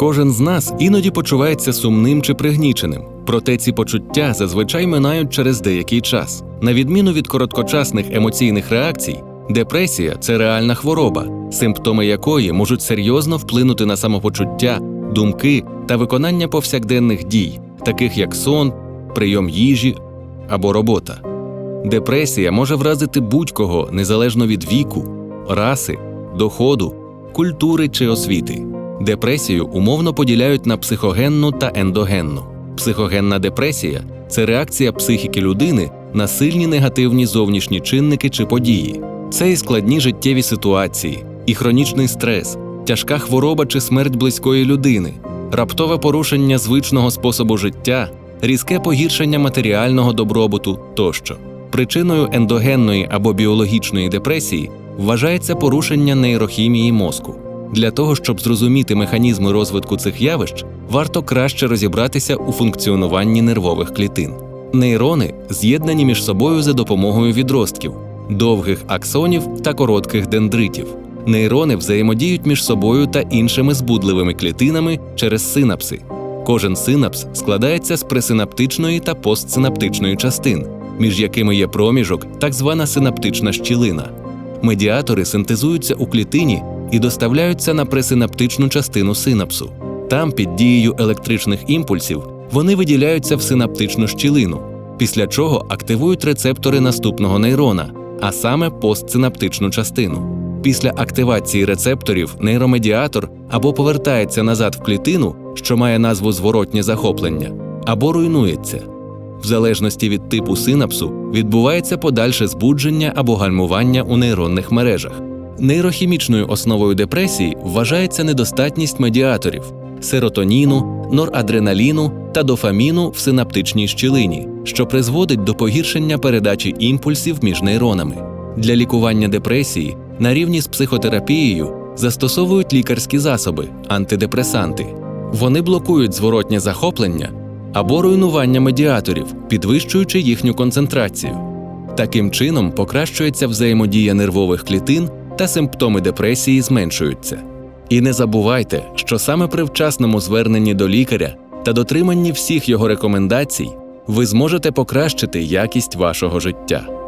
Кожен з нас іноді почувається сумним чи пригніченим, проте ці почуття зазвичай минають через деякий час. На відміну від короткочасних емоційних реакцій, депресія це реальна хвороба, симптоми якої можуть серйозно вплинути на самопочуття, думки та виконання повсякденних дій, таких як сон, прийом їжі або робота. Депресія може вразити будь-кого незалежно від віку, раси, доходу, культури чи освіти. Депресію умовно поділяють на психогенну та ендогенну. Психогенна депресія це реакція психіки людини на сильні негативні зовнішні чинники чи події. Це і складні життєві ситуації, і хронічний стрес, тяжка хвороба чи смерть близької людини, раптове порушення звичного способу життя, різке погіршення матеріального добробуту тощо. Причиною ендогенної або біологічної депресії вважається порушення нейрохімії мозку. Для того, щоб зрозуміти механізми розвитку цих явищ, варто краще розібратися у функціонуванні нервових клітин. Нейрони з'єднані між собою за допомогою відростків, довгих аксонів та коротких дендритів. Нейрони взаємодіють між собою та іншими збудливими клітинами через синапси. Кожен синапс складається з пресинаптичної та постсинаптичної частин, між якими є проміжок, так звана синаптична щілина. Медіатори синтезуються у клітині і доставляються на пресинаптичну частину синапсу. Там, під дією електричних імпульсів, вони виділяються в синаптичну щілину, після чого активують рецептори наступного нейрона, а саме постсинаптичну частину. Після активації рецепторів нейромедіатор або повертається назад в клітину, що має назву зворотнє захоплення, або руйнується. В залежності від типу синапсу відбувається подальше збудження або гальмування у нейронних мережах. Нейрохімічною основою депресії вважається недостатність медіаторів серотоніну, норадреналіну та дофаміну в синаптичній щілині, що призводить до погіршення передачі імпульсів між нейронами. Для лікування депресії на рівні з психотерапією застосовують лікарські засоби, антидепресанти. Вони блокують зворотнє захоплення або руйнування медіаторів, підвищуючи їхню концентрацію. Таким чином покращується взаємодія нервових клітин та симптоми депресії зменшуються. І не забувайте, що саме при вчасному зверненні до лікаря та дотриманні всіх його рекомендацій ви зможете покращити якість вашого життя.